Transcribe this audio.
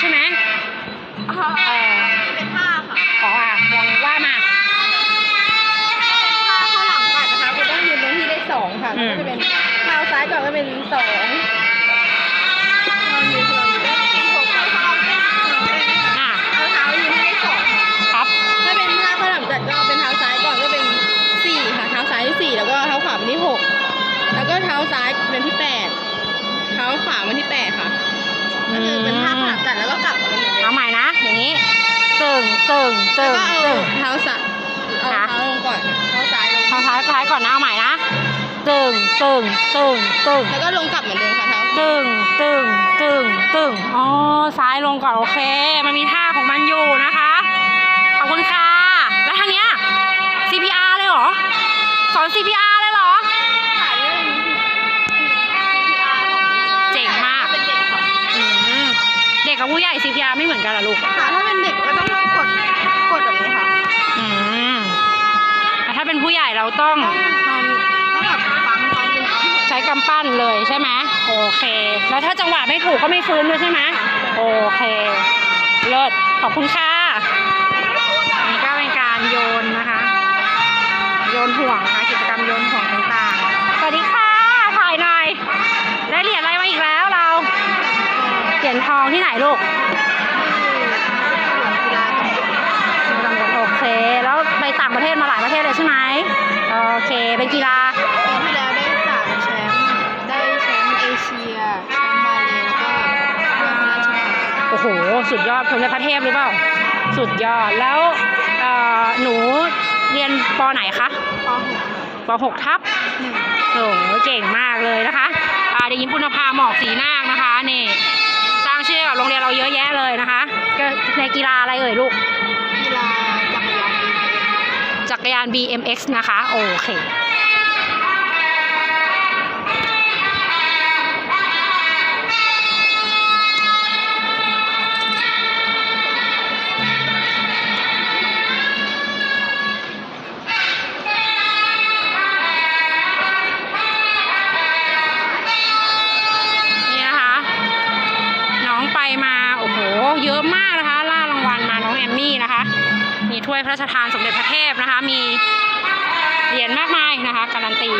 ใช่ไหมอ่าเออเป็นท่าค่ะขออะลองว่ามาท่าข้างหลังก่อนนะคะคุณต้องยืนตรงที่เลขสองค่ะอืแล้วม ก็จะเป็นเท้าซ้ายก่อนก็เป็นสองเรายืนเรายืนเลขหกแล้วก็เอาเลขสองเลยนะคะอะเอาเท้ายืนที่เลขสองค่ะครับถ้าเป็นท่าข้างหลังจัดก็เป็นเท้าซ้ายก่อนก็เป็นสี่ค่ะเท้าซ้ายที่สี่แล้วก็เท้าขวาเป็นที่หกแล้วก็เท้าซ้ายเป็นที่แปดเท้าขวาเป็นที่แปดค่ะ ก็คือเป็น ท่าข้างหลังจัดแล้วก็กลับมาเป็นเหมือนเดิเอามใหม่นะ อย่างนี้ตึงตึงตึแล้วงก็เอาตึง เท้าซ้ายเอาค่ะ เท้าลงก่อนเท้าซ้ายลงทางซ้ายซ้ายก่อนนะเอาใหม่นะตึงตึงตึงตึงแล้วก็ลงกลับเหมือนเดิมค่ะเท้าตึงตึงตึงตึงอ๋อซ้ายลงก่อนโอเค มันมีท่าของมันอยู่นะคะ ขอบคุณค่ะ แล้วทางเนี้ย CPR เลยเหรอ สอน CPR กกับผู้ใหญ่ CPR ไม่เหมือนกันเหรอลูกค่ะถ้าเป็นเด็กก็ต้องกดกดแบบนี้ค่ะอืมแต่ถ้าเป็นผู้ใหญ่เราต้องต้องต้องแบบปั๊มปั๊มเป็นปั๊มใช้กำปั้นเลยใช่ไหมโอเค แล้วถ้าจังหวะไม่ถูกก็ไม่ฟื้นด้วยใช่ไหมโอเคเลิศขอบคุณค่ะอันนี้ก็เป็นการโยนนะคะ โยนห่วงนะคะกิจกรรมโยนห่วงต่างๆสวัสดีค่ะ ญทองที่ไหนลูกกีฬาโอเค แล้วไปต่างประเทศมาหลายประเทศเลยใช่ไหมโอเค เป็นกีฬาปีที่แล้วได้สามแชมป์ ได้แชมป์เอเชีย แชมป์มาเลแล้วก็ถ้วยพระราชทานโอ้โห สุดยอดสมเด็จพระเทพหรือเปล่า สุดยอด แล้วเอ่อหนูเรียนปไหนคะป .6 ปหกทับหนึ่งโอ้โหเก่งมากเลยนะคะอ่าเด็กหญิงปุณภาหมอกสีนาคนะคะนี่ สร้างชื่อกับโรงเรียนเราเยอะแยะเลยนะคะก็ในกีฬาอะไรเอ่ยลูก กีฬาจักรยาน BMX จักรยาน BMX นะคะ โอเค มมี่นะคะ มีถ้วยพระราชทานสมเด็จพระเทพนะคะ มีเหรียญมากมายนะคะ การันตี